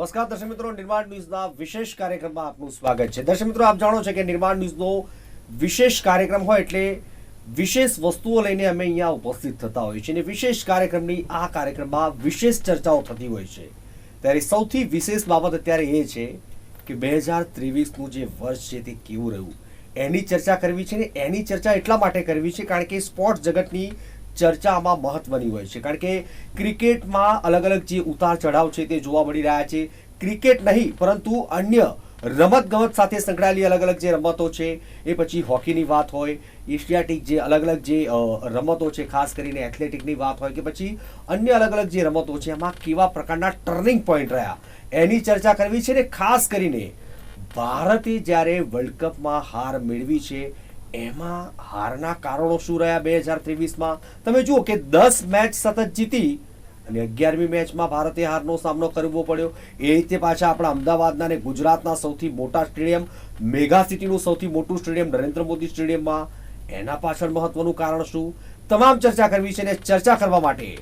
નમસ્કાર, દર્શક મિત્રો, નિર્માણ ન્યૂઝના વિશેષ કાર્યક્રમમાં આપનું સ્વાગત છે. દર્શક મિત્રો, આપ જાણો છો કે નિર્માણ ન્યૂઝનો વિશેષ કાર્યક્રમ હોય એટલે વિશેષ વસ્તુઓ લઈને અમે અહીંયા ઉપસ્થિત થતા હોઈએ છીએ અને વિશેષ કાર્યક્રમની આ કાર્યક્રમમાં વિશેષ ચર્ચાઓ થતી હોય છે. ત્યારે સૌથી વિશેષ બાબત અત્યારે એ છે કે બે હજાર ત્રેવીસનું જે વર્ષ છે તે કેવું રહ્યું? એની ચર્ચા કરવી છે ને એની ચર્ચા એટલા માટે કરવી છે કારણ કે સ્પોર્ટ્સ જગતની ચર્ચા આમાં મહત્વની હોય છે. કારણ કે ક્રિકેટમાં અલગ અલગ જે ઉતાર ચઢાવ છે તે જોવા મળી રહ્યા છે. ક્રિકેટ નહીં, પરંતુ અન્ય રમત ગમત સાથે સંકળાયેલી અલગ અલગ જે રમતો છે, એ પછી હોકીની વાત હોય, એશિયાટિક જે અલગ અલગ જે રમતો છે, ખાસ કરીને એથ્લેટિકની વાત હોય કે પછી અન્ય અલગ અલગ જે રમતો છે, એમાં કેવા પ્રકારના ટર્નિંગ પોઈન્ટ રહ્યા. એની ચર્ચા કરવી છે ને ખાસ કરીને ભારતે જ્યારે વર્લ્ડ કપમાં હાર મેળવી છે એમાં હારના કારણો શું રહ્યા બે હજાર ત્રેવીસમાં? તમે જુઓ કે દસ મેચ સતત જીતી અને અગિયારમી મેચમાં ભારતે હારનો સામનો કરવો પડ્યો. એ રીતે પાછા આપણા અમદાવાદના અને ગુજરાતના સૌથી મોટા સ્ટેડિયમ મેગા સિટીનું સૌથી મોટું સ્ટેડિયમ નરેન્દ્ર મોદી સ્ટેડિયમમાં. એના પાછળ મહત્વનું કારણ શું? તમામ ચર્ચા કરવી છે અને ચર્ચા કરવા માટે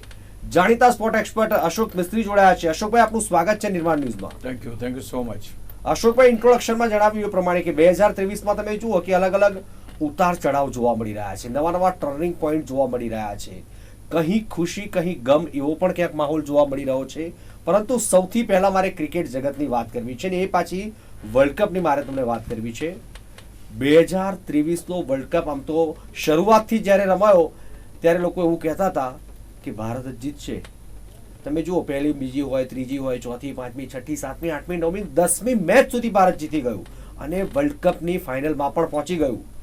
જાણીતા સ્પોર્ટ એક્સપર્ટ અશોક મિસ્ત્રી જોડાયા છે. અશોકભાઈ આપનું સ્વાગત છે નિર્માણ ન્યૂઝમાં. Thank you thank you so much અશોકભાઈ ઇન્ટ્રોડક્શનમાં જણાવ્યું એ પ્રમાણે કે બે હજાર ત્રેવીસમાં તમે જુઓ કે અલગ અલગ ઉતાર ચઢાવ જોવા મળી રહ્યા છે. નવા નવા ટર્નિંગ પોઈન્ટ જોવા મળી રહ્યા છે. કહી ખુશી કહી ગમ એવો પણ ક્યાંક માહોલ જોવા મળી રહ્યો છે. પરંતુ સૌથી પહેલા મારે ક્રિકેટ જગતની વાત કરવી છે ને એ પાછી વર્લ્ડ કપની મારે તમને વાત કરવી છે. બે હજાર ત્રેવીસનો વર્લ્ડ કપ આમ તો શરૂઆતથી જ્યારે રમાયો, ત્યારે લોકો એવું કહેતા હતા કે ભારત જ જીતશે. તમે જુઓ, પહેલી, બીજી હોય, ત્રીજી હોય, ચોથી, પાંચમી, છઠ્ઠી, સાતમી, આઠમી, નવમી, દસમી મેચ સુધી ભારત જીતી ગયું. અને વર્લ્ડ કપની ફાઇનલમાં પણ પહોંચી ગયું.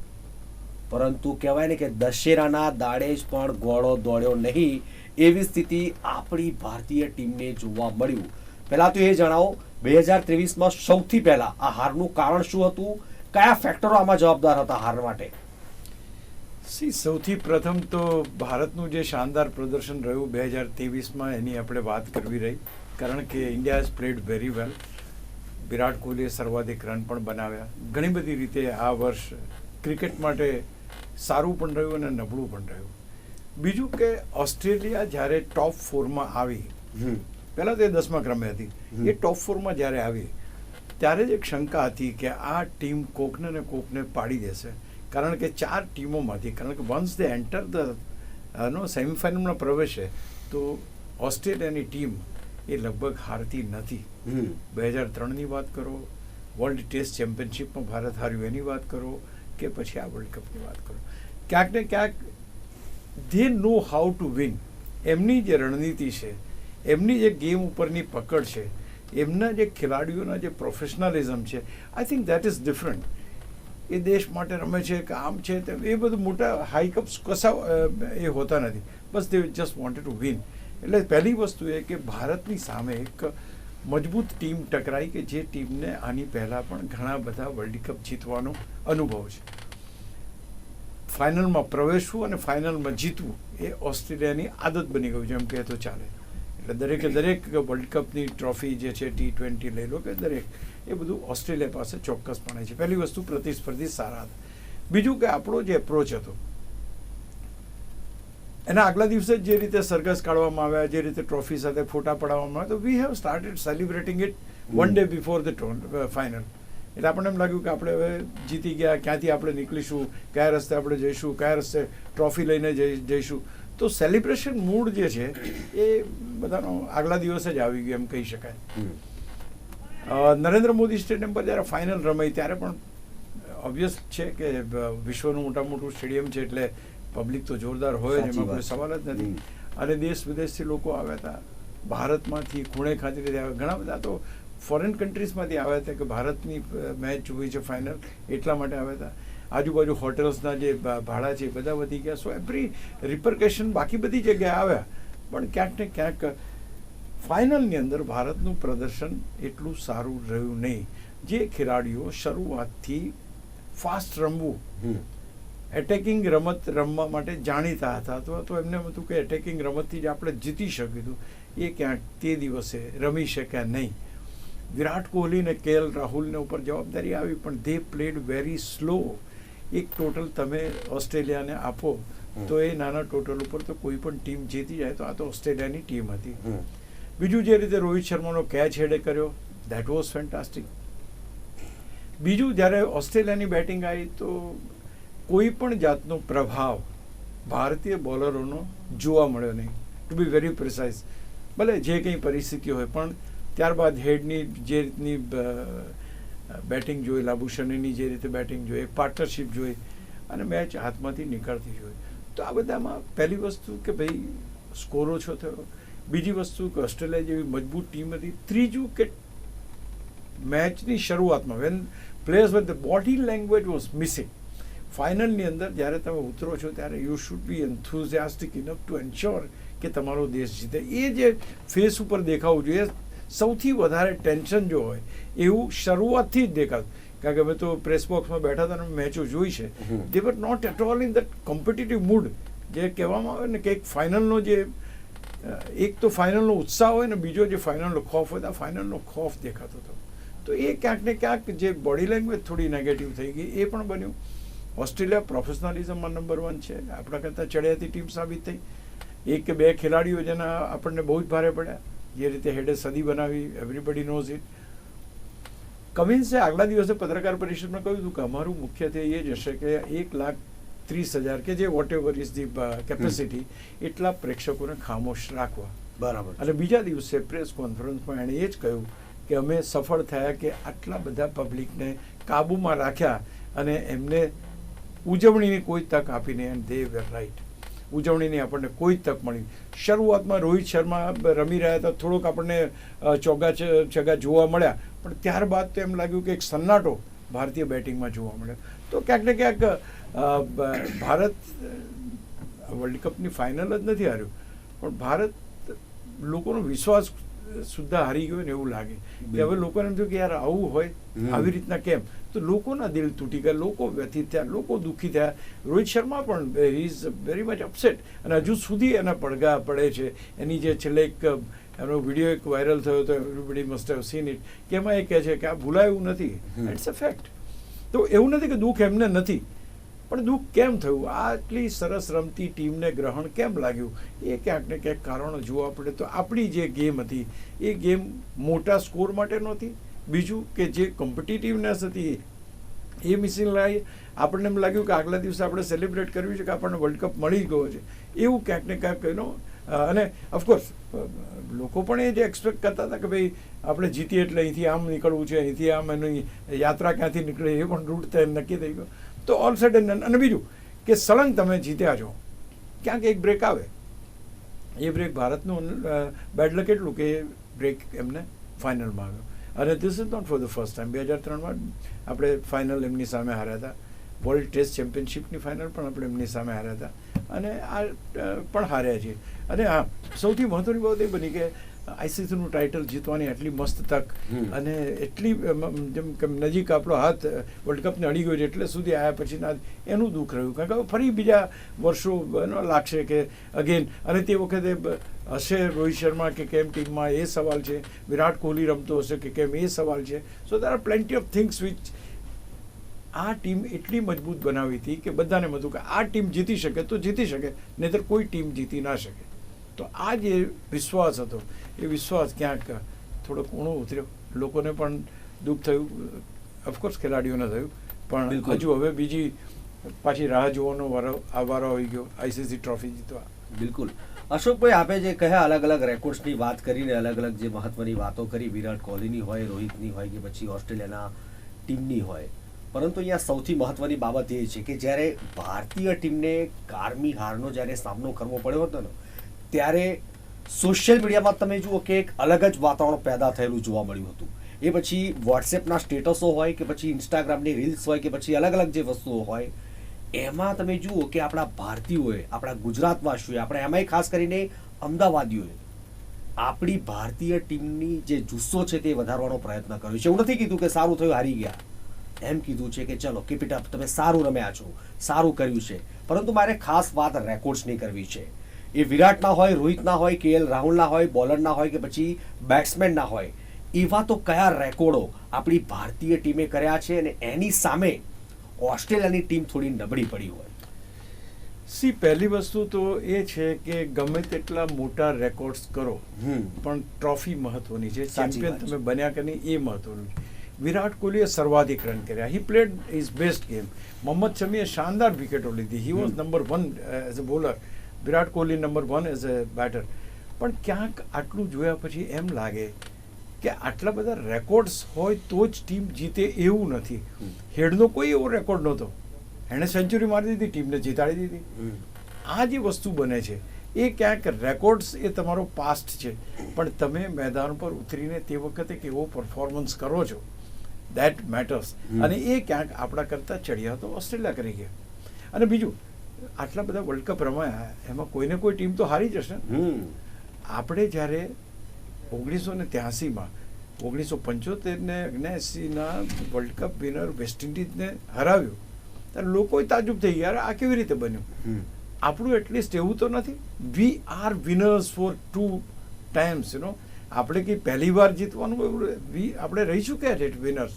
પરંતુ કહેવાય ને કે દશેરાના દાડે જ પણ ઘોડો દોડ્યો નહીં એવી સ્થિતિ આપણી ભારતીય ટીમને જોવા મળ્યું. પહેલાં તો એ જણાવો, બે હજાર ત્રેવીસમાં સૌથી પહેલાં આ હારનું કારણ શું હતું? કયા ફેક્ટરો આમાં જવાબદાર હતા હાર માટે? સી, સૌથી પ્રથમ તો ભારતનું જે શાનદાર પ્રદર્શન રહ્યું બે હજાર ત્રેવીસમાં, એની આપણે વાત કરવી રહી. કારણ કે India has played very well Virat કોહલીએ સર્વાધિક રન પણ બનાવ્યા. ઘણી બધી રીતે આ વર્ષ ક્રિકેટ માટે સારું પણ રહ્યું અને નબળું પણ રહ્યું. બીજું કે ઓસ્ટ્રેલિયા જ્યારે ટોપ ફોરમાં આવી પહેલાં તો એ દસમા ક્રમે હતી. એ ટોપ ફોરમાં જ્યારે આવી ત્યારે જ એક શંકા હતી કે આ ટીમ કોકને ને કોકને પાડી દેશે. કારણ કે ચાર ટીમોમાંથી કારણ કે once they enter the no સેમિફાઇનલમાં પ્રવેશે તો ઓસ્ટ્રેલિયાની ટીમ એ લગભગ હારતી નથી. બે હજાર ત્રણની વાત કરો વર્લ્ડ ટેસ્ટ ચેમ્પિયનશિપમાં ભારત હાર્યું એની વાત કરો કે પછી આ વર્લ્ડ કપની વાત કરો. ક્યાંક ને ક્યાંક they know how to win એમની જે રણનીતિ છે, એમની જે ગેમ ઉપરની પકડ છે, એમના જે ખેલાડીઓના જે પ્રોફેશનલિઝમ છે I think that is different એ દેશ માટે રમે છે, કે આમ છે, તેમ એ બધું મોટા હાઈકપ્સ કશા એ હોતા નથી. બસ they just wanted to win એટલે પહેલી વસ્તુ એ કે ભારતની સામે એક મજબૂત ટીમ ટકરાઈ કે જે ટીમને આની પહેલાં પણ ઘણા બધા વર્લ્ડ કપ જીતવાનો અનુભવ છે. ફાઇનલમાં પ્રવેશવું અને ફાઇનલમાં જીતવું એ ઓસ્ટ્રેલિયાની આદત બની ગયું છે, એમ કહે તો ચાલે. એટલે દરેકે દરેક વર્લ્ડ કપની ટ્રોફી જે છે ટી ટ્વેન્ટી લઈ લો કે દરેક, એ બધું ઓસ્ટ્રેલિયા પાસે ચોક્કસપણે છે. પહેલી વસ્તુ પ્રતિસ્પર્ધી સારા હતા. બીજું કે આપણો જે એપ્રોચ હતો એના આગલા દિવસે જે રીતે સરઘસ કાઢવામાં આવ્યા જે રીતે ટ્રોફી સાથે ફોટા પડાવવામાં આવ્યા તો we have started celebrating it one day before the final એટલે આપણને એમ લાગ્યું કે આપણે હવે જીતી ગયા ક્યાંથી આપણે નીકળીશું કયા રસ્તે આપણે જઈશું કયા રસ્તે ટ્રોફી લઈને જઈશું. તો સેલિબ્રેશન મૂડ જે છે એ બધાનો આગલા દિવસે જ આવી ગયો એમ કહી શકાય. નરેન્દ્ર મોદી સ્ટેડિયમ પર જ્યારે ફાઇનલ રમાઈ ત્યારે પણ ઓબ્વિયસ છે કે વિશ્વનું મોટા મોટું સ્ટેડિયમ છે એટલે પબ્લિક તો જોરદાર હોય એમાં કોઈ સવાલ જ નથી. અને દેશ વિદેશથી લોકો આવ્યા હતા. ભારતમાંથી ખૂણે ખાતરી આવ્યા. ઘણા બધા તો ફોરેન કન્ટ્રીઝમાંથી આવ્યા હતા કે ભારતની મેચ જોવી છે ફાઇનલ એટલા માટે આવ્યા હતા. આજુબાજુ હોટેલ્સના જે ભાડા છે એ બધા વધી ગયા. સો એવરી રિપરકેશન બાકી બધી જગ્યાએ આવ્યા. પણ ક્યાંક ને ક્યાંક ફાઇનલની અંદર ભારતનું પ્રદર્શન એટલું સારું રહ્યું નહીં. જે ખેલાડીઓ શરૂઆતથી ફાસ્ટ રમવું એટેકિંગ રમત રમવા માટે જાણીતા હતા. અથવા તો એમને એમ હતું કે એટેકિંગ રમતથી જ આપણે જીતી શક્યું એ ક્યાંક તે દિવસે રમી શક્યા નહીં. વિરાટ કોહલીને કે એલ રાહુલને ઉપર જવાબદારી આવી પણ દે પ્લેડ વેરી સ્લો એક ટોટલ તમે ઓસ્ટ્રેલિયાને આપો તો એ નાના ટોટલ ઉપર તો કોઈ પણ ટીમ જીતી જાય તો આ તો ઓસ્ટ્રેલિયાની ટીમ હતી. બીજું જે રીતે રોહિત શર્માનો કેચ હેડે કર્યો દેટ વોઝ ફેન્ટાસ્ટિક બીજું જ્યારે ઓસ્ટ્રેલિયાની બેટિંગ આવી તો કોઈ પણ જાતનો પ્રભાવ ભારતીય બોલરોનો જોવા મળ્યો નહીં. ટુ બી વેરી પ્રિસાઇઝ ભલે જે કંઈ પરિસ્થિતિ હોય, પણ ત્યારબાદ હેડની જે રીતની બેટિંગ જોઈ લાબુશનીની જે રીતે બેટિંગ જોઈ, પાર્ટનરશિપ જોઈ, અને મેચ હાથમાંથી નીકળતી જોઈ તો આ બધામાં પહેલી વસ્તુ કે ભાઈ, સ્કોર ઓછો થયો. બીજી વસ્તુ કે ઓસ્ટ્રેલિયા જેવી મજબૂત ટીમ હતી. ત્રીજું કે મેચની શરૂઆતમાં when players when the body language was missing ફાઇનલની અંદર જ્યારે તમે ઉતરો છો ત્યારે you should be enthusiastic enough to ensure કે તમારો દેશ જીતે. એ જે ફેસ ઉપર દેખાવું જોઈએ સૌથી વધારે ટેન્શન જો હોય એવું શરૂઆતથી જ દેખાતું. કારણ કે અમે તો પ્રેસ બોક્સમાં બેઠા હતા અને મેચો જોઈ છે. They were not at all in the competitive mood જે કહેવામાં આવે ને કે એક ફાઇનલનો જે એક તો ફાઇનલનો ઉત્સાહ હોય ને બીજો જે ફાઇનલનો ખોફ હોય તો ફાઇનલનો ખોફ દેખાતો હતો. તો એ ક્યાંક ને ક્યાંક જે બોડી લેંગ્વેજ થોડી નેગેટિવ થઈ ગઈ એ પણ બન્યું. ઓસ્ટ્રેલિયા પ્રોફેશનલિઝમમાં નંબર વન છે. આપણા કરતાં ચડિયાતી ટીમ સાબિત થઈ. એક કે બે ખેલાડીઓ જેના આપણને બહુ જ ભારે પડ્યા. જે રીતે હેડે સદી બનાવી એવરીબડી નોઝ ઇટ કમિન્સે આગલા દિવસે પત્રકાર પરિષદમાં કહ્યું હતું કે અમારું મુખ્ય ધ્યેય એ જ હશે કે એક લાખ ત્રીસ હજાર કે જે whatever is the capacity એટલા પ્રેક્ષકોને ખામોશ રાખવા. બરાબર. અને બીજા દિવસે પ્રેસ કોન્ફરન્સમાં એણે એ જ કહ્યું કે અમે સફળ થયા કે આટલા બધા પબ્લિકને કાબૂમાં રાખ્યા અને એમને ઉજવણીની કોઈ તક આપીને એન્ડ દે વેર રાઈટ ઉજવણીની આપણને કોઈ તક મળી શરૂઆતમાં રોહિત શર્મા રમી રહ્યા હતા, થોડોક આપણને ચોગા ચોગ્ગા ચ- જોવા મળ્યા, પણ ત્યારબાદ તો એમ લાગ્યું કે એક સન્નાટો ભારતીય બેટિંગમાં જોવા મળ્યો. તો ક્યાંક ને ક્યાંક ભારત વર્લ્ડ કપની ફાઇનલ જ નથી હાર્યું. પણ ભારત લોકોનો વિશ્વાસ સુદ્ધા હારી ગયો ને એવું લાગે. કે હવે લોકોને એમ થયું કે યાર આવું હોય આવી રીતના કેમ? તો લોકોના દિલ તૂટી ગયા લોકો વ્યથિત થયા લોકો દુઃખી થયા. રોહિત શર્મા પણ ઇઝ વેરી મચ અપસેટ અને હજુ સુધી એના પડઘા પડે છે. એની જે છેલ્લે એક એનો વીડિયો એક વાયરલ થયો હતો everybody must have seen it કે એમાં એ કહે છે કે આ ભૂલાયું નથી. ઇટ્સ અ ફેક્ટ તો એવું નથી કે દુઃખ એમને નથી. પણ દુઃખ કેમ થયું? આટલી સરસ રમતી ટીમને ગ્રહણ કેમ લાગ્યું? એ ક્યાંક ને ક્યાંક કારણો જોવા પડે તો આપણી જે ગેમ હતી, એ ગેમ મોટા સ્કોર માટે નહોતી. બીજું કે જે કોમ્પિટિટિવનેસ હતી, એ મિસિંગ લાઈ આપણને એમ લાગ્યું કે આગલા દિવસે આપણે સેલિબ્રેટ કરવી છે કે આપણને વર્લ્ડ કપ મળી ગયો છે. એવું ક્યાંક ને ક્યાંક એનો અને ઓફકોર્સ લોકો પણ એ જે એક્સપેક્ટ કરતા હતા કે ભાઈ આપણે જીતીએ એટલે અહીંથી આમ નીકળવું છે, અહીંથી આમ એની યાત્રા ક્યાંથી નીકળે એ પણ રૂટ તે નક્કી થઈ ગયો. તો ઓલ સડન અને બીજું કે સળંગ તમે જીત્યા છો. ક્યાંક એક બ્રેક આવે. એ બ્રેક ભારતનું બેડ લક એટલું કે બ્રેક એમને ફાઇનલમાં આવ્યો. અને this is not for the first time બે હજાર ત્રણમાં આપણે ફાઇનલ એમની સામે હાર્યા હતા. વર્લ્ડ ટેસ્ટ ચેમ્પિયનશિપની ફાઇનલ પણ આપણે એમની સામે હાર્યા હતા. અને આ પણ હાર્યા છીએ. અને હા, સૌથી મહત્વની બાબત એ બની કે આઈસીસીનું ટાઇટલ જીતવાની આટલી મસ્ત તક અને એટલી જેમ કે નજીક આપણો હાથ વર્લ્ડ કપને અડી ગયો છે એટલે સુધી આવ્યા પછીના એનું દુઃખ રહ્યું. કારણ કે ફરી બીજા વર્ષો એનો લાગશે કે અગેન અને તે વખતે હશે રોહિત શર્મા કે કેમ ટીમમાં એ સવાલ છે. વિરાટ કોહલી રમતો હશે કે કેમ એ સવાલ છે. So there are plenty of things which આ ટીમ એટલી મજબૂત બનાવી હતી કે બધાને મતું કે આ ટીમ જીતી શકે તો જીતી શકે નહીતર કોઈ ટીમ જીતી ના શકે. તો આ જે વિશ્વાસ હતો એ વિશ્વાસ ક્યાંક થોડોક ઊણો ઉતર્યો. લોકોને પણ દુઃખ થયું. ઓફકોર્સ ખેલાડીઓને થયું. પણ હજુ હવે બીજી પાછી રાહ જોવાનો વારો આ આવી ગયો. આઈસીસી ટ્રોફી જીતવા. બિલકુલ. અશોકભાઈ આપે જે કહ્યા અલગ અલગ રેકોર્ડ્સની વાત કરીને અલગ અલગ જે મહત્વની વાતો કરી વિરાટ કોહલીની હોય રોહિતની હોય કે પછી ઓસ્ટ્રેલિયાના ટીમની હોય. પરંતુ અહીંયા સૌથી મહત્વની બાબત એ છે કે જ્યારે ભારતીય ટીમને કારમી હારનો જ્યારે સામનો કરવો પડ્યો હતો ને ત્યારે સોશિયલ મીડિયામાં તમે જુઓ કે એક અલગ જ વાતાવરણ પેદા થયેલું જોવા મળ્યું હતું. એ પછી વોટ્સએપના સ્ટેટસો હોય કે પછી ઇન્સ્ટાગ્રામની રીલ્સ હોય કે પછી અલગ અલગ જે વસ્તુઓ હોય, એમાં તમે જુઓ કે આપણા ભારતીયોએ, આપણા ગુજરાતવાસીઓએ, આપણે એમાંય ખાસ કરીને અમદાવાદીઓએ આપણી ભારતીય ટીમની જે જુસ્સો છે તે વધારવાનો પ્રયત્ન કર્યો છે. એવું નથી કીધું કે સારું થયું, હારી ગયા. એમ કીધું છે કે ચલો કીપ ઇટ અપ તમે સારું રમ્યા છો, સારું કર્યું છે. પરંતુ મારે ખાસ વાત રેકોર્ડ્સની કરવી છે. એ વિરાટના હોય રોહિતના હોય કે એલ રાહુલના હોય બોલરના હોય કે પછી બેટ્સમેનના હોય એવા તો કયા રેકોર્ડો આપણી ભારતીય ટીમે કર્યા છે અને એની સામે ઓસ્ટ્રેલિયાની ટીમ થોડી નબળી પડી હોય? સી પહેલી વસ્તુ તો એ છે કે ગમે તેટલા મોટા રેકોર્ડ્સ કરો પણ ટ્રોફી મહત્વની છે. ચેમ્પિયન તમે બન્યા કે નહીં એ મહત્વનું છે. વિરાટ કોહલીએ સર્વાધિક રન કર્યા. He played his best game Mohammed શમીએ શાનદાર વિકેટો લીધી. He was number one as a bowler Virat Kohli number one as a batter પણ ક્યાંક આટલું જોયા પછી એમ લાગે કે આટલા બધા રેકોર્ડ્સ હોય તો જ ટીમ જીતે એવું નથી. હેડનો કોઈ એવો રેકોર્ડ નહોતો. એણે સેન્ચુરી મારી દીધી ટીમને જીતાડી દીધી. આ જે વસ્તુ બને છે એ ક્યાંક રેકોર્ડ્સ એ તમારો પાસ્ટ છે. પણ તમે મેદાન પર ઉતરીને તે વખતે કેવો પરફોર્મન્સ કરો છો દેટ મેટર્સ અને એ ક્યાંક આપણા કરતાં ચડિયા તો ઓસ્ટ્રેલિયા કરી ગયા. અને બીજું આટલા બધા વર્લ્ડ કપ રમાયા એમાં કોઈને કોઈ ટીમ તો હારી જશે હમ. આપણે જ્યારે ઓગણીસો ને ત્યાસીમાં ઓગણીસો પંચોતેર ને ઓગણએંસીના વર્લ્ડ કપ વિનર વેસ્ટ ઇન્ડિઝને હરાવ્યું ત્યારે લોકો તાજુબ થઈ ગયા. આ કેવી રીતે બન્યું? આપણું એટલીસ્ટ એવું તો નથી. We are winners for two times you know આપણે કંઈ પહેલી વાર જીતવાનું એવું વી આપણે રહીશું કે રેટ વિનર્સ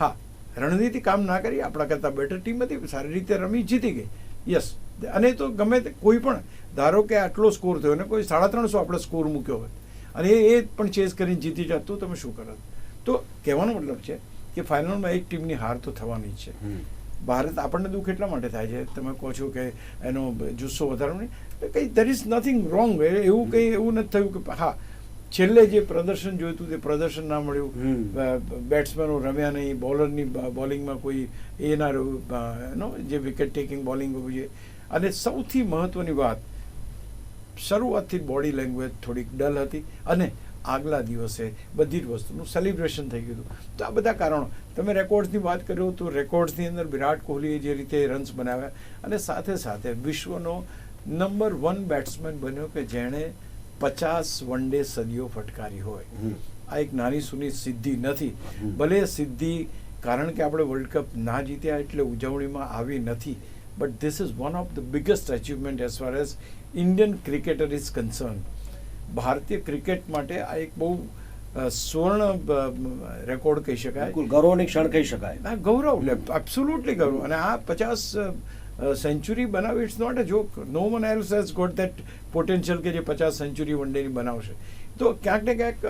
હા રણનીતિ કામ ના કરી આપણા કરતાં બેટર ટીમ હતી સારી રીતે રમી જીતી ગઈ. યસ અને તો ગમે તે કોઈ પણ ધારો કે આટલો સ્કોર થયો ને કોઈ સાડા ત્રણસો આપણે સ્કોર મૂક્યો હોય અને એ એ પણ ચેસ કરીને જીતી જાત તો તમે શું કરો? તો કહેવાનો મતલબ છે કે ફાઇનલમાં એક ટીમની હાર તો થવાની જ છે. ભારત આપણને દુઃખ એટલા માટે થાય છે તમે કહો છો કે એનો જુસ્સો વધારો નહીં કંઈ દેર ઇઝ નથિંગ રોંગ એવું કંઈ એવું નથી થયું કે હા છેલ્લે જે પ્રદર્શન જોયું હતું તે પ્રદર્શન ના મળ્યું. બેટ્સમેનો રમ્યા નહીં બોલરની બોલિંગમાં કોઈ એ ના રહ્યું જે વિકેટ ટેકિંગ બોલિંગ હોવી જોઈએ અને સૌથી મહત્વની વાત શરૂઆતથી બોડી લેંગ્વેજ થોડીક ડલ હતી અને આગલા દિવસે બધી જ વસ્તુનું સેલિબ્રેશન થઈ ગયું હતું. તો આ બધા કારણો. તમે રેકોર્ડ્સની વાત કર્યો તો રેકોર્ડ્સની અંદર વિરાટ કોહલીએ જે રીતે રન્સ બનાવ્યા અને સાથે સાથે વિશ્વનો નંબર વન બેટ્સમેન બન્યો કે જેણે પચાસ વન ડે સદીઓ ફટકારી હોય. આ એક નાની સૂની સિદ્ધિ નથી. ભલે સિદ્ધિ કારણ કે આપણે વર્લ્ડ કપ ના જીત્યા એટલે ઉજવણીમાં આવી નથી but this is one of the biggest achievement as far as Indian cricketer is concern ભારતીય ક્રિકેટ માટે આ એક બહુ સુવર્ણ રેકોર્ડ કહી શકાય. ગૌરવની ક્ષણ કહી શકાય. આ ગૌરવ એબ્સોલ્યુટલી ગૌરવ. અને આ પચાસ સેન્ચુરી બનાવી it's not a joke no one else has got that potential કે જે પચાસ સેન્ચુરી વન ડેની બનાવશે. તો ક્યાંક ને ક્યાંક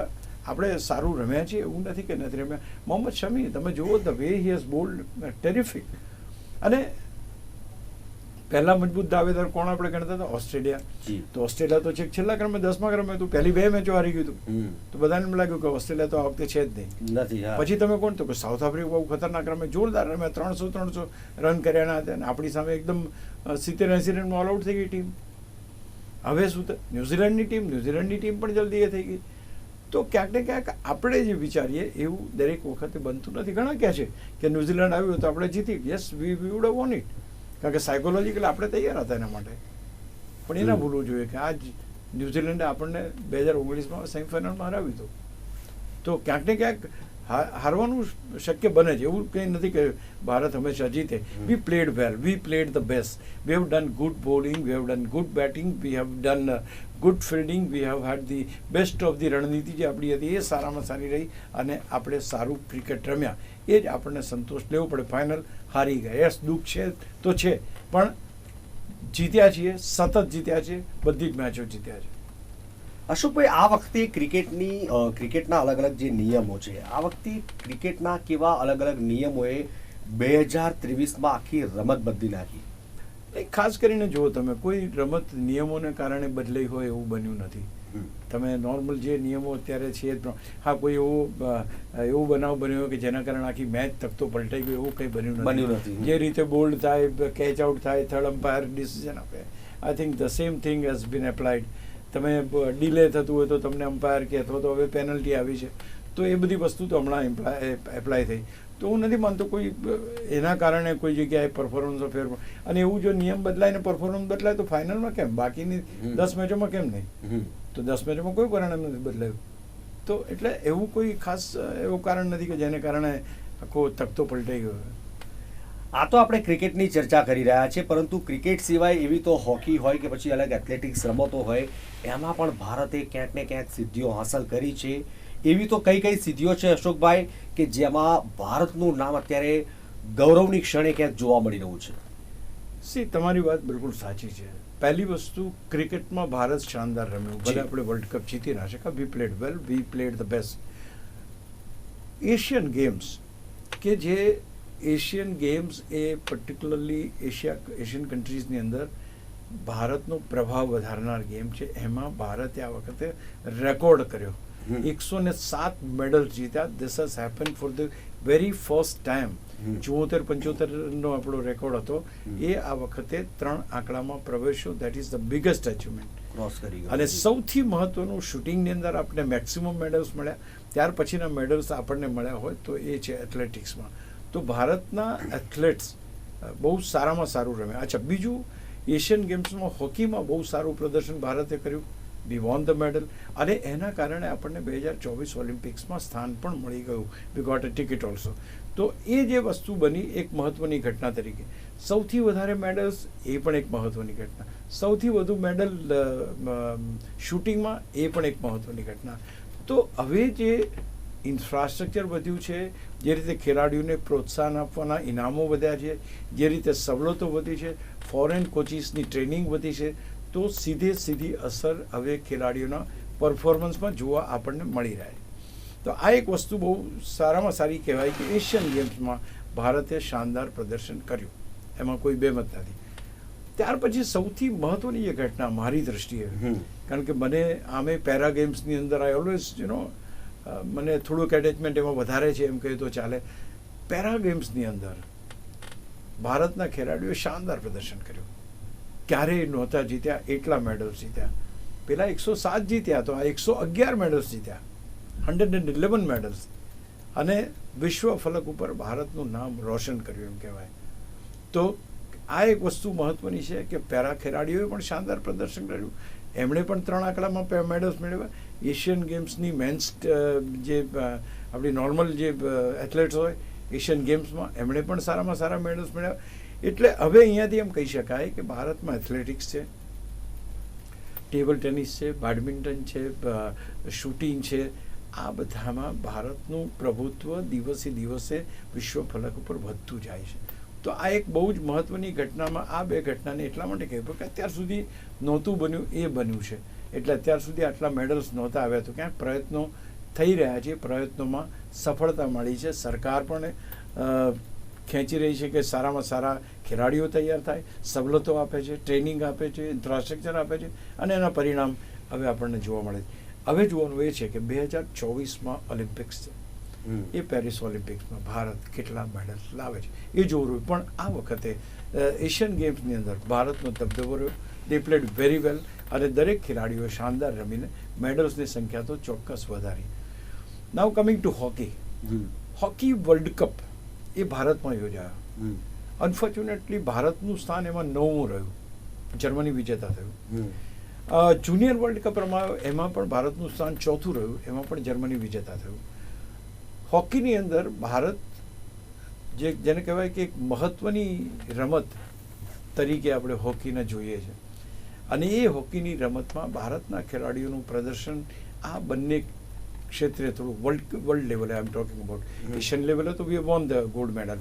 આપણે સારું રમ્યા છીએ, એવું નથી કે નથી રમ્યા. મોહમ્મદ શમી, તમે જુઓ the way he has bowled terrific અને પહેલા મજબૂત દાવેદાર કોણ આપણે ગણતા હતા? ઓસ્ટ્રેલિયા. તો ઓસ્ટ્રેલિયા તો છેક છેલ્લા ક્રમે દસમા ક્રમે હતું. પહેલી બે મેચો હારી ગયું હતું. તો બધાને એમ લાગ્યું કે ઓસ્ટ્રેલિયા તો આ વખતે છે જ નહીં. નથી પછી તમે કોણ તો કે સાઉથ આફ્રિકા બહુ ખતરનાક ક્રમે જોરદાર રમે. ત્રણસો ત્રણસો રન કર્યા હતા અને આપણી સામે એકદમ સિત્તેર એસી રનમાં ઓલ આઉટ થઈ ગઈ ટીમ. હવે શું ન્યુઝીલેન્ડની ટીમ ન્યુઝીલેન્ડની ટીમ પણ જલ્દી એ થઈ ગઈ. તો ક્યાંક ને ક્યાંક આપણે જે વિચારીએ એવું દરેક વખતે બનતું નથી. ઘણા કહે છે કે ન્યુઝીલેન્ડ આવ્યું તો આપણે જીતી. Yes we we would won it કારણ કે સાયકોલોજીકલ આપણે તૈયાર હતા એના માટે. પણ એ ના ભૂલવું જોઈએ કે આ ન્યુઝીલેન્ડે આપણને બે હજાર ઓગણીસમાં સેમિફાઇનલમાં હરાવ્યું હતું. તો ક્યાંક ને ક્યાંક હારવાનું શક્ય બને છે. એવું કંઈ નથી કે ભારત હંમેશા જીતે. We played well we played the best we have done good bowling we have done good batting we have done good fielding we have had the best of the રણનીતિ જે આપણી હતી એ સારામાં સારી રહી અને આપણે સારું ક્રિકેટ રમ્યા. એ જ આપણને સંતોષ લેવો પડે. ફાઇનલ હારી ગયા. યસ દુઃખ છે તો છે. પણ જીત્યા છીએ સતત જીત્યા છે બધી જ મેચો જીત્યા છે અશોકભાઈ આ વખતે ક્રિકેટની ક્રિકેટના અલગ અલગ જે નિયમો છે આ વખતે ક્રિકેટના કેવા અલગ અલગ નિયમોએ બે હજાર ત્રેવીસમાં આખી રમત બદલી નાખી? ખાસ કરીને જુઓ તમે કોઈ રમત નિયમોને કારણે બદલાઈ હોય એવું બન્યું નથી. તમે નોર્મલ જે નિયમો અત્યારે છે જ હા કોઈ એવો એવો બનાવ બન્યો કે જેના કારણે આખી મેચ તકતો પલટાઈ ગયો એવું કંઈ બન્યું બન્યું નથી. જે રીતે બોલ્ડ થાય કેચ આઉટ થાય થર્ડ અમ્પાયર ડિસિઝન આપે. I think the same thing has been applied તમે ડીલે થતું હોય તો તમને અમ્પાયર કે અથવા તો હવે પેનલ્ટી આવી છે તો એ બધી વસ્તુ તો હમણાં એપ્લાય થઈ. તો હું નથી માનતો કોઈ એના કારણે કોઈ જગ્યાએ પરફોર્મન્સ ફેર અને એવું જો નિયમ બદલાય ને પરફોર્મન્સ બદલાય તો ફાઇનલમાં કેમ? બાકીની. દસ મેચોમાં કેમ નહીં. તો દસ મેચમાં કોઈ પરિણામ નથી બદલાયું. તો એટલે એવું કોઈ ખાસ એવું કારણ નથી કે જેને કારણે આખો તખતો પલટાઈ ગયો આ તો આપણે ક્રિકેટની ચર્ચા કરી રહ્યા છીએ, પરંતુ ક્રિકેટ સિવાય એવી તો હોકી હોય કે પછી અલગ એથ્લેટિક્સ રમતો હોય, એમાં પણ ભારતે ક્યાંક ને ક્યાંક સિદ્ધિઓ હાંસલ કરી છે. એવી તો કઈ કઈ સિદ્ધિઓ છે અશોકભાઈ કે જેમાં ભારતનું નામ અત્યારે ગૌરવની ક્ષણે ક્યાંક જોવા મળી રહ્યું છે? સી, તમારી વાત બિલકુલ સાચી છે. પહેલી વસ્તુ ક્રિકેટમાં ભારત શાનદાર રમ્યું. ભલે આપણે વર્લ્ડ કપ જીતી ના શક્યા we played well we played the best Asian Games કે જે એશિયન ગેમ્સ એ પર્ટિક્યુલરલી એશિયા એશિયન કન્ટ્રીઝની અંદર ભારતનો પ્રભાવ વધારનાર ગેમ છે. એમાં ભારતે આ વખતે રેકોર્ડ કર્યો. એકસો ને સાત મેડલ જીત્યા. This has happen for the very first time ચુમ્મોતેર પંચોતેરનો આપણો રેકોર્ડ હતો. એ આ વખતે ત્રણ આંકડામાં પ્રવેશ્યો. That is the biggest achievement cross કરી અને સૌથી મહત્વનું શૂટિંગની અંદર આપણે મેક્સિમમ મેડલ્સ મળ્યા. ત્યાર પછીના મેડલ્સ આપણને મળ્યા હોય તો એ છે એથ્લેટિક્સમાં તો ભારતના એથ્લેટ્સ બહુ સારામાં સારું રમ્યા. અચ્છા બીજું એશિયન ગેમ્સમાં હોકીમાં બહુ સારું પ્રદર્શન ભારતે કર્યું. વી વોન ધ મેડલ અને એના કારણે આપણને બે હજાર ચોવીસ ઓલિમ્પિક્સમાં સ્થાન પણ મળી ગયું. We got a ticket also તો એ જે વસ્તુ બની એક મહત્વની ઘટના તરીકે. સૌથી વધારે મેડલ્સ એ પણ એક મહત્વની ઘટના. સૌથી વધુ મેડલ શૂટિંગમાં એ પણ એક મહત્વની ઘટના. તો હવે જે ઇન્ફ્રાસ્ટ્રક્ચર વધ્યું છે, જે રીતે ખેલાડીઓને પ્રોત્સાહન આપવાના ઇનામો વધ્યા છે, જે રીતે સવલતો વધી છે ફોરેન કોચિસની ટ્રેનિંગ વધી છે, તો સીધે સીધી અસર હવે ખેલાડીઓના પરફોર્મન્સમાં જોવા આપણને મળી રહે. તો આ એક વસ્તુ બહુ સારામાં સારી કહેવાય કે એશિયન ગેમ્સમાં ભારતે શાનદાર પ્રદર્શન કર્યું. એમાં કોઈ બેમત નથી. ત્યાર પછી સૌથી મહત્વની એ ઘટના મારી દ્રષ્ટિએ. કારણ કે મને આમે પેરા ગેમ્સની અંદર આઈ ઓલવેઝ યુ નો મને થોડુંક એટેચમેન્ટ એમાં વધારે છે એમ કહે તો ચાલે. પેરા ગેમ્સની અંદર ભારતના ખેલાડીઓએ શાનદાર પ્રદર્શન કર્યું. ક્યારેય નહોતા જીત્યા એટલા મેડલ્સ જીત્યા. પેલા એકસો સાત જીત્યા તો આ એકસો અગિયાર મેડલ્સ જીત્યા. Hundred and eleven medals. અને વિશ્વ ફલક ઉપર ભારતનું નામ રોશન કર્યું એમ કહેવાય. તો આ એક વસ્તુ મહત્વની છે કે પેરા ખેલાડીઓએ પણ શાનદાર પ્રદર્શન કર્યું. એમણે પણ ત્રણ આંકડામાં મેડલ્સ મેળવ્યા. એશિયન ગેમ્સની મેન્સ જે આપણી નોર્મલ જે એથ્લેટ્સ હોય, એશિયન ગેમ્સમાં એમણે પણ સારામાં સારા મેડલ્સ મેળવ્યા. એટલે હવે અહીંયાથી એમ કહી શકાય કે ભારતમાં એથ્લેટિક્સ છે, ટેબલ ટેનિસ છે, બેડમિન્ટન છે શૂટિંગ છે આ બધામાં ભારતનું પ્રભુત્વ દિવસે દિવસે વિશ્વ ફલક ઉપર વધતું જાય છે. તો આ એક બહુ જ મહત્વની ઘટનામાં આ બે ઘટનાને એટલા માટે કહેવું કે અત્યાર સુધી નહોતું બન્યું, એ બન્યું છે. એટલે અત્યાર સુધી આટલા મેડલ્સ નહોતા આવ્યા. તો ક્યાંક પ્રયત્નો થઈ રહ્યા છે, પ્રયત્નોમાં સફળતા મળી છે. સરકાર પણ ખેંચી રહી છે કે સારામાં સારા ખેલાડીઓ તૈયાર થાય, સવલતો આપે છે, ટ્રેનિંગ આપે છે ઇન્ફ્રાસ્ટ્રક્ચર આપે છે અને એના પરિણામ હવે આપણને જોવા મળે છે. હવે જોવાનું એ છે કે બે હજાર ચોવીસમાં ઓલિમ્પિક્સ છે. એ પેરિસ ઓલિમ્પિક્સમાં ભારત કેટલા મેડલ્સ લાવે છે? એ જોવું રહ્યું. પણ આ વખતે એશિયન ગેમ્સની અંદર ભારતનો દબદબો રહ્યો. દે પ્લેડ વેરી વેલ અને દરેક ખેલાડીઓએ શાનદાર રમીને મેડલ્સની સંખ્યા તો ચોક્કસ વધારી. Now coming to hockey hockey world cup એ ભારતમાં યોજાયો. અનફોર્ચ્યુનેટલી ભારતનું સ્થાન એમાં નવમું રહ્યું. જર્મની વિજેતા થયું. જુનિયર વર્લ્ડ કપ રમાયો. એમાં પણ ભારતનું સ્થાન ચોથું રહ્યું. એમાં પણ જર્મની વિજેતા થયું. હોકીની અંદર ભારત જે, જેને કહેવાય કે એક મહત્વની રમત તરીકે આપણે હોકીને જોઈએ છે. અને એ હોકીની રમતમાં ભારતના ખેલાડીઓનું પ્રદર્શન આ બંને ક્ષેત્રે થોડું વર્લ્ડ વર્લ્ડ લેવલે I am talking about Asian લેવલે તો we won the gold medal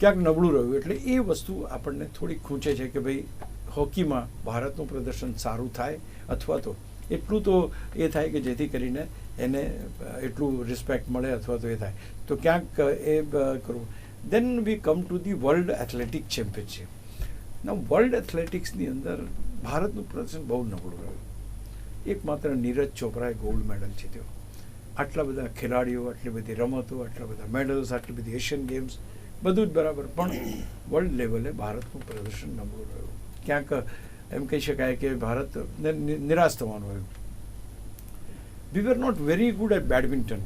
ક્યાંક નબળું રહ્યું. એટલે એ વસ્તુ આપણને થોડી ખૂંચે છે કે ભાઈ હોકીમાં ભારતનું પ્રદર્શન સારું થાય અથવા તો એટલું તો એ થાય કે જેથી કરીને એને એટલું રિસ્પેક્ટ મળે અથવા તો એ થાય. તો ક્યાંક એ કરવું then we come to the world athletic championship ના વર્લ્ડ એથ્લેટિક્સની અંદર ભારતનું પ્રદર્શન બહુ નબળું રહ્યું. એકમાત્ર નીરજ ચોપરાએ ગોલ્ડ મેડલ જીત્યો. આટલા બધા ખેલાડીઓ, આટલી બધી રમતો, આટલા બધા મેડલ્સ આટલી બધી એશિયન ગેમ્સ બધું જ બરાબર. પણ વર્લ્ડ લેવલે ભારતનું પ્રદર્શન નબળું રહ્યું. ક્યાંક એમ કહી શકાય કે ભારત નિરાશ થવાનું હોય. We were not very good at badminton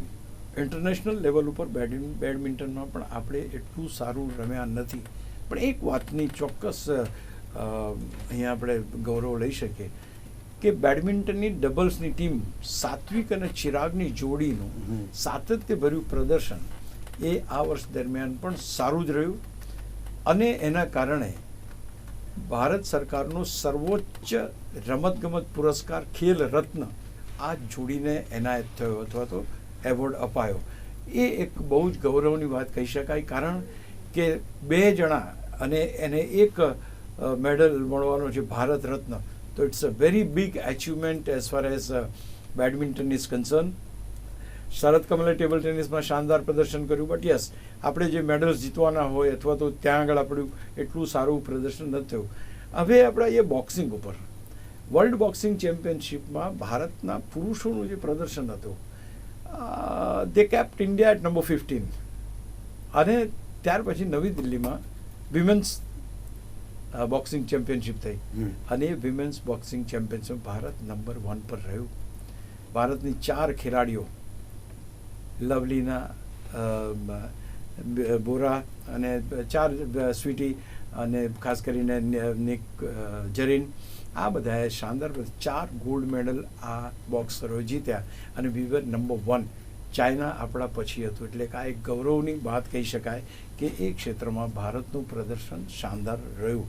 international level ઉપર બેડમિન બેડમિન્ટનમાં પણ આપણે એટલું સારું રમ્યા નથી. પણ એક વાતની ચોક્કસ અહીંયા આપણે ગૌરવ લઈ શકીએ કે બેડમિન્ટનની ડબલ્સની ટીમ સાત્વિક અને ચિરાગની જોડીનું સાતત્યભર્યું પ્રદર્શન એ આ વર્ષ દરમિયાન પણ સારું જ રહ્યું. અને એના કારણે ભારત સરકારનો સર્વોચ્ચ રમતગમત પુરસ્કાર ખેલ રત્ન આ જોડીને એનાયત થયો અથવા તો એવોર્ડ અપાયો. એ એક બહુ જ ગૌરવની વાત કહી શકાય, કારણ કે બે જણા અને એને એક મેડલ મળવાનો છે ભારત રત્ન. તો it's a very big achievement as far as badminton is concern Sharath કમલે table ટેનિસમાં શાનદાર પ્રદર્શન કર્યું. બટ યસ આપણે જે મેડલ્સ જીતવાના હોય અથવા તો ત્યાં આગળ આપણું એટલું સારું પ્રદર્શન નથી થયું. હવે આપણા એ બોક્સિંગ ઉપર. વર્લ્ડ બોક્સિંગ ચેમ્પિયનશિપમાં ભારતના પુરુષોનું જે પ્રદર્શન હતું they kept India at number fifteen અને ત્યાર પછી નવી દિલ્હીમાં વિમેન્સ બોક્સિંગ ચેમ્પિયનશિપ થઈ. અને એ women's boxing championship Bharat number one પર રહ્યું. ભારતની ચાર ખેલાડીઓ લવલીના બોરા અને ચાર સ્વીટી અને ખાસ કરીને નિક જરીન. આ બધાએ શાનદાર ચાર ગોલ્ડ મેડલ આ બોક્સરો જીત્યા અને વી નંબર વન. ચાઇના આપણા પછી હતું, એટલે કે આ એક ગૌરવની વાત કહી શકાય કે એ ક્ષેત્રમાં ભારતનું પ્રદર્શન શાનદાર રહ્યું.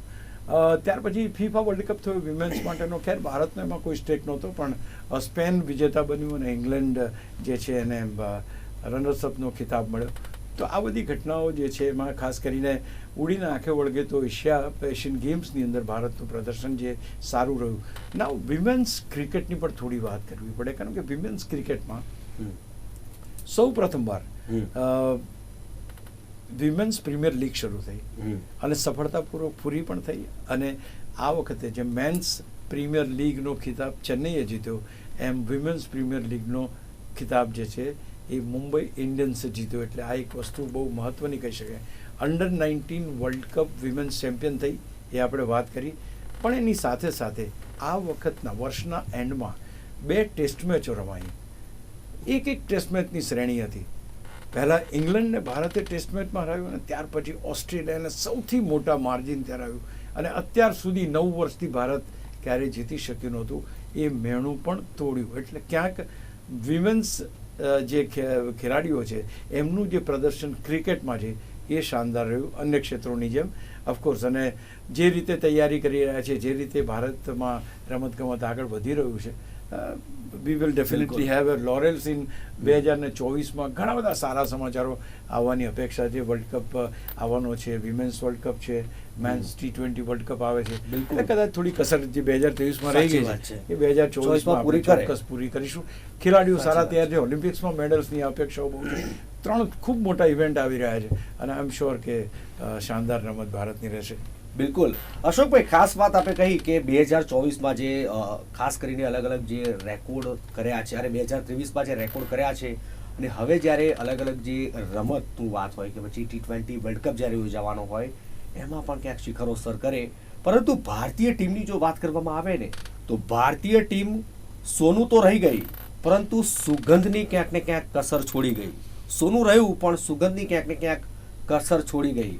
ત્યાર પછી ફીફા વર્લ્ડ કપ થયો વિમેન્સ માટેનો. ખેર, ભારતનો એમાં કોઈ સ્ટેક નહોતો, પણ સ્પેન વિજેતા બન્યું અને ઇંગ્લેન્ડ, જે છે એને રનર્સઅપનો ખિતાબ મળ્યો. તો આ બધી ઘટનાઓ જે છે એમાં ખાસ કરીને ઉડીને આંખે વળગે તો એશિયા એશિયન ગેમ્સની અંદર ભારતનું પ્રદર્શન જે સારું રહ્યું. નાવ વિમેન્સ ક્રિકેટની પણ થોડી વાત કરવી પડે કારણ કે વિમેન્સ ક્રિકેટમાં. સૌ પ્રથમવાર વિમેન્સ પ્રીમિયર લીગ શરૂ થઈ અને સફળતાપૂર્વક પૂરી પણ થઈ અને આ વખતે જે મેન્સ પ્રીમિયર લીગનો ખિતાબ ચેન્નઈએ જીત્યો એમ વિમેન્સ પ્રીમિયર લીગનો ખિતાબ જે છે એ મુંબઈ ઇન્ડિયન્સે જીત્યો એટલે આ એક વસ્તુ બહુ મહત્ત્વની કહી શકાય. Under nineteen world cup women's champion થઈ, એ આપણે વાત કરી. પણ એની સાથે સાથે આ વખતના વર્ષના એન્ડમાં બે ટેસ્ટ મેચો રમાઈ. એક એક ટેસ્ટ મેચની શ્રેણી હતી. પહેલાં ઇંગ્લેન્ડને ભારતે ટેસ્ટ મેચમાં હરાવ્યું અને ત્યાર પછી ઓસ્ટ્રેલિયાને સૌથી મોટા માર્જિન ત્યાં હરાવ્યું અને અત્યાર સુધી નવ વર્ષથી ભારત ક્યારેય જીતી શક્યું નહોતું. એ મેણું પણ તોડ્યું. એટલે ક્યાંક વિમેન્સ જે ખેલાડીઓ છે એમનું જે પ્રદર્શન ક્રિકેટમાં છે એ શાનદાર રહ્યું અન્ય ક્ષેત્રોની જેમ. ઓફકોર્સ અને જે રીતે તૈયારી કરી રહ્યા છે જે રીતે ભારતમાં રમતગમત આગળ વધી રહ્યું છે we will definitely have a laurels in બે હજાર ને ચોવીસમાં ઘણા બધા સારા સમાચારો આવવાની અપેક્ષા છે. વર્લ્ડ કપ આવવાનો છે વિમેન્સ વર્લ્ડ કપ છે men's T twenty world cup આવે છે. બિલકુલ. એટલે કદાચ થોડી કસર જે બે હજાર ત્રેવીસમાં રહી ગઈ છે. એ બે હજાર ચોવીસમાં પૂરી ચોક્કસ પૂરી કરીશું. ખેલાડીઓ સારા તૈયાર છે. ઓલિમ્પિક્સમાં મેડલ્સની અપેક્ષાઓ બહુ ત્રણ ખૂબ મોટા ઇવેન્ટ આવી રહ્યા છે. અને આઈ એમ શ્યોર કે શાનદાર રમત ભારતની રહેશે. બિલકુલ. અશોકભાઈ ખાસ વાત આપણે કહી કે બે હજાર ચોવીસમાં જે ખાસ કરીને અલગ અલગ જે રેકોર્ડ કર્યા છે અને બે હજાર ત્રેવીસમાં જે રેકોર્ડ કર્યા છે અને હવે જ્યારે અલગ અલગ જે રમતનું વાત હોય કે પછી ટી ટ્વેન્ટી વર્લ્ડ કપ જ્યારે યોજાવાનો હોય એમાં પણ ક્યાંક શિખરો સર કરે. પરંતુ ભારતીય ટીમની જો વાત કરવામાં આવે ને, તો ભારતીય ટીમ સોનું તો રહી ગઈ, પરંતુ સુગંધની ક્યાંક ને ક્યાંક કસર છોડી ગઈ. સોનું રહ્યું, પણ સુગંધની ક્યાંક ને ક્યાંક કસર છોડી ગઈ.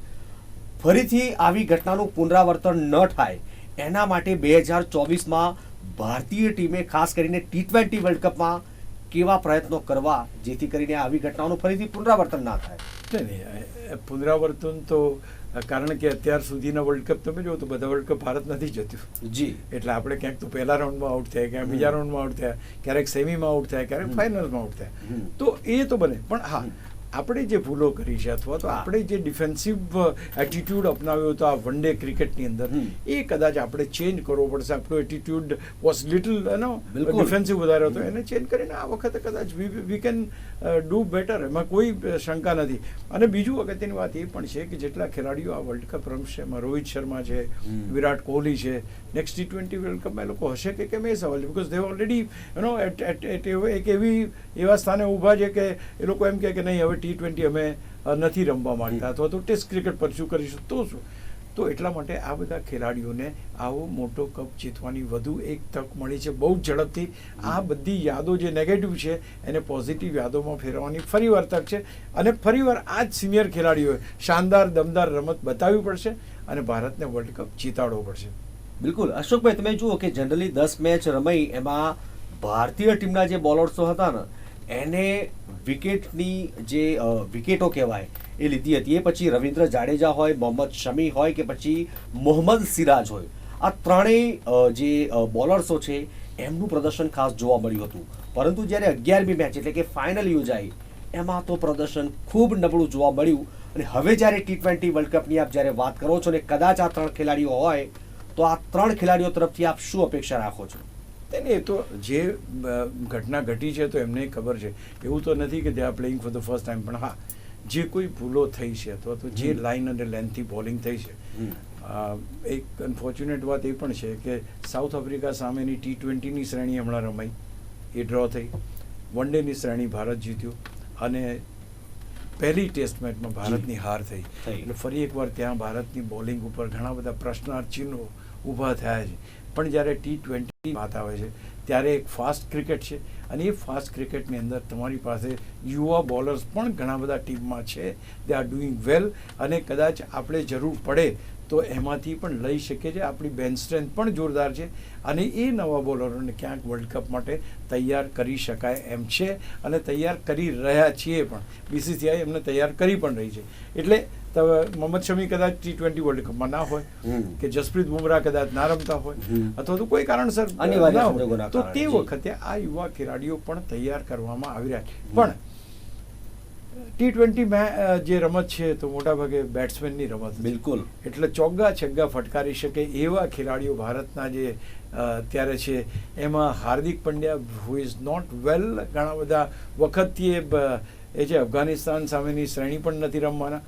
ફરીથી આવી ઘટનાનું પુનરાવર્તન ન થાય, એના માટે બે હજાર ચોવીસમાં ભારતીય ટીમે ખાસ કરીને ટી ટ્વેન્ટી વર્લ્ડ કપમાં કેવા પ્રયત્નો કરવા, જેથી કરીને આવી ઘટનાઓનું ફરીથી પુનરાવર્તન ના થાય? નહીં પુનરાવર્તન તો કારણ કે અત્યાર સુધીના વર્લ્ડ કપ તમે જો તો બધા વર્લ્ડ કપ ભારત નથી જતું. જી. એટલે આપણે ક્યાંક તો પહેલા રાઉન્ડમાં આઉટ થયા ક્યાંક બીજા રાઉન્ડમાં આઉટ થયા ક્યારેક સેમીમાં આઉટ થયા ક્યારેક. ફાઇનલમાં આઉટ થયા. તો એ તો બને. પણ હા. આપણે જે ભૂલો કરી છે અથવા તો આપણે જે ડિફેન્સિવ એટીટ્યુડ અપનાવ્યો હતો આ વન ડે ક્રિકેટની અંદર એ કદાચ આપણે ચેન્જ કરવો પડશે. આપણો એટીટ્યુડ વોઝ લિટલ એનો ડિફેન્સિવ વધારે હતો. એને ચેન્જ કરીને આ વખતે કદાચ વી કેન ડુ બેટર એમાં કોઈ શંકા નથી. અને બીજું અગત્યની વાત એ પણ છે કે જેટલા ખેલાડીઓ આ વર્લ્ડ કપ રમશે એમાં રોહિત શર્મા છે વિરાટ કોહલી છે નેક્સ્ટ ટી ટ્વેન્ટી વર્લ્ડ કપમાં એ લોકો હશે કે કેમ એ સવાલ છે? Because they already you at at at એક એવી, એવા સ્થાને ઊભા છે કે એ લોકો એમ કહે કે નહીં, હવે ટી ટ્વેન્ટી અમે નથી રમવા માંગતા. અથવા તો ટેસ્ટ ક્રિકેટ પર શું કરીશું તો શું તો એટલા માટે આ બધા ખેલાડીઓને આવો મોટો કપ જીતવાની વધુ એક તક મળી છે, બહુ ઝડપથી. આ બધી યાદો જે નેગેટિવ છે, એને પોઝિટિવ યાદોમાં ફેરવવાની ફરીવાર તક છે. અને ફરીવાર આ જ સિનિયર ખેલાડીઓએ શાનદાર, દમદાર રમત બતાવવી પડશે અને ભારતને વર્લ્ડ કપ જીતાડવો પડશે. બિલકુલ. અશોકભાઈ, તમે જુઓ કે જનરલી દસ મેચ રમાઈ, એમાં ભારતીય ટીમના જે બોલર્સો હતા ને, એને વિકેટની જે વિકેટો કહેવાય, એ લીધી હતી. એ પછી રવિન્દ્ર જાડેજા હોય, મોહમ્મદ શમી હોય કે પછી મોહમ્મદ સિરાજ હોય. આ ત્રણેય જે બોલર્સો છે, એમનું પ્રદર્શન ખાસ જોવા મળ્યું હતું. પરંતુ જ્યારે અગિયારમી મેચ એટલે કે ફાઇનલ યોજાઈ, એમાં તો પ્રદર્શન ખૂબ નબળું જોવા મળ્યું. અને હવે જ્યારે ટી ટ્વેન્ટી વર્લ્ડ કપની આપ જ્યારે વાત કરો છો ને, કદાચ આ ત્રણ ખેલાડીઓ હોય તો આ ત્રણ ખેલાડીઓ તરફથી આપ શું અપેક્ષા રાખો છો? નહીં, એ તો જે ઘટના ઘટી છે તો એમને ખબર છે. એવું તો નથી કે they are playing for the first time પણ હા જે કોઈ ભૂલો થઈ છે અથવા તો જે. લાઇન અને લેન્થથી બોલિંગ થઈ છે એક અનફોર્ચ્યુનેટ વાત એ પણ છે કે સાઉથ આફ્રિકા સામેની ટી ટ્વેન્ટીની શ્રેણી હમણાં રમાઈ. એ ડ્રો થઈ. વન ડેની શ્રેણી ભારત જીત્યું. અને પહેલી ટેસ્ટ મેચમાં ભારતની હાર થઈ. થઈ. એટલે ફરી એકવાર ત્યાં ભારતની બોલિંગ ઉપર ઘણા બધા પ્રશ્નાર્થ ચિહ્નો ઊભા થયા છે. પણ જ્યારે ટી ટ્વેન્ટી વાત આવે છે, ત્યારે એક ફાસ્ટ ક્રિકેટ છે અને એ ફાસ્ટ ક્રિકેટની અંદર તમારી પાસે યુવા બોલર્સ પણ ઘણા બધા ટીમમાં છે. દે આર ડુઈંગ વેલ અને કદાચ આપણે જરૂર પડે તો એમાંથી પણ લઈ શકીએ છીએ. આપણી બેન સ્ટ્રેન્થ પણ જોરદાર છે અને એ નવા બોલરોને ક્યાંક વર્લ્ડ કપ માટે તૈયાર કરી શકાય એમ છે અને તૈયાર કરી રહ્યા છીએ પણ. બીસીસીઆઈ એમને તૈયાર કરી પણ રહી છે. એટલે ત- મોહમ્મદ શમી કદાચ ટી ટ્વેન્ટી વર્લ્ડ કપમાં ના હોય કે જસપ્રીત બુમરાહ કદાચ ના રમતા હોય અથવા તો કોઈ કારણસર ના હોય તો તે વખતે આ યુવા ખેલાડીઓ પણ તૈયાર કરવામાં આવી રહ્યા છે. પણ ટી ટ્વેન્ટી જે રમત છે તો મોટાભાગે બેટ્સમેનની રમત બિલકુલ. એટલે ચોગ્ગા છગ્ગા ફટકારી શકે એવા ખેલાડીઓ ભારતના જે અત્યારે છે એમાં Hardik Pandya who is not well ઘણા બધા વખતથી એ જે એ છે અફઘાનિસ્તાન સામેની શ્રેણી પણ નથી રમવાના.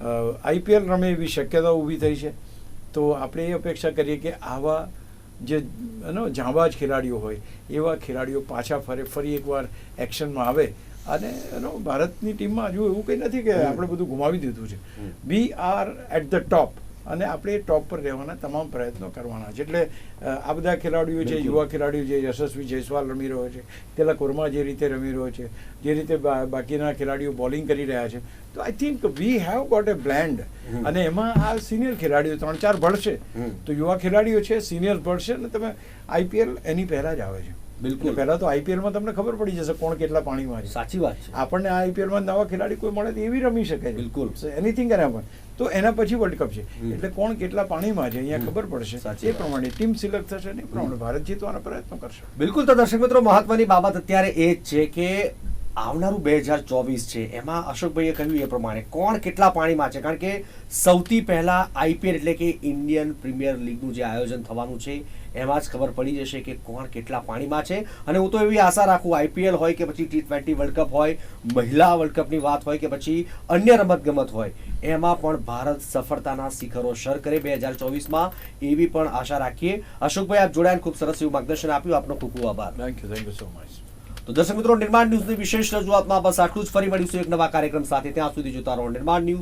આઈપીએલ રમે એવી શક્યતા ઊભી થઈ છે. તો આપણે એ અપેક્ષા કરીએ કે આવા જે એનો જાંબાજ ખેલાડીઓ હોય એવા ખેલાડીઓ પાછા ફરે ફરી એકવાર એક્શનમાં આવે. અને એનો ભારતની ટીમમાં હજુ એવું કંઈ નથી કે આપણે બધું ગુમાવી દીધું છે. We are at the top. અને આપણે ટોપ પર રહેવાના તમામ પ્રયત્નો કરવાના. છે એટલે આ બધા ખેલાડીઓ છે યુવા ખેલાડીઓ છે યશસ્વી જયસ્વાલ રમી રહ્યો છે તેલા કોરમા જે રીતે રમી રહ્યો છે જે રીતે બાકીના ખેલાડીઓ બોલિંગ કરી રહ્યા છે. તો I think we have got a blend અને એમાં આ સિનિયર ખેલાડીઓ ત્રણ ચાર ભળશે. તો યુવા ખેલાડીઓ છે સિનિયર ભળશે અને તમે આઈપીએલ એની પહેલા જ આવે છે. બિલકુલ. પહેલા તો આઈપીએલમાં તમને ખબર પડી જશે કોણ કેટલા પાણીમાં છે. સાચી વાત છે. આપણને આ આઈપીએલમાં નવા ખેલાડી કોઈ મળે તો એવી રમી શકે છે. બિલકુલ. એનીથિંગ એના પર તો એના પછી વર્લ્ડ કપ છે. એટલે કોણ કેટલા પાણીમાં છે અહીંયા ખબર પડશે. એ પ્રમાણે ટીમ સિલેક્ટ થશે ને પ્રમાણે ભારત જીતવાના પ્રયત્નો કરશે. બિલકુલ તો દર્શક મિત્રો મહત્વની બાબત અત્યારે એ જ છે કે આવનારું બે હજાર ચોવીસ છે. એમાં અશોકભાઈએ કહ્યું એ પ્રમાણે કોણ કેટલા પાણીમાં છે? કારણ કે સૌથી પહેલા આઈપીએલ એટલે કે ઇન્ડિયન પ્રીમિયર લીગનું જે આયોજન થવાનું છે એમાં જ ખબર પડી જશે કે કોણ કેટલા પાણીમાં છે. અને હું તો એવી આશા રાખું આઈપીએલ હોય કે પછી ટી ટ્વેન્ટી વર્લ્ડ કપ હોય મહિલા વર્લ્ડ કપની વાત હોય કે પછી અન્ય રમતગમત હોય એમાં પણ ભારત સફળતાના શિખરો સર કરે બે હજાર ચોવીસમાં. એવી પણ આશા રાખીએ. અશોકભાઈ આપ જોડાયા ખૂબ સરસ એવું માર્ગદર્શન આપ્યું. આપનો ખૂબ ખૂબ આભાર. Thank you thank you so much તો દર્શક મિત્રો નિર્માણ ન્યૂઝની વિશેષ રજૂઆતમાં બસ આટલું જ. ફરી મળીશું એક નવા કાર્યક્રમ સાથે. ત્યાં સુધી જોતા રહો નિર્માણ ન્યૂઝ.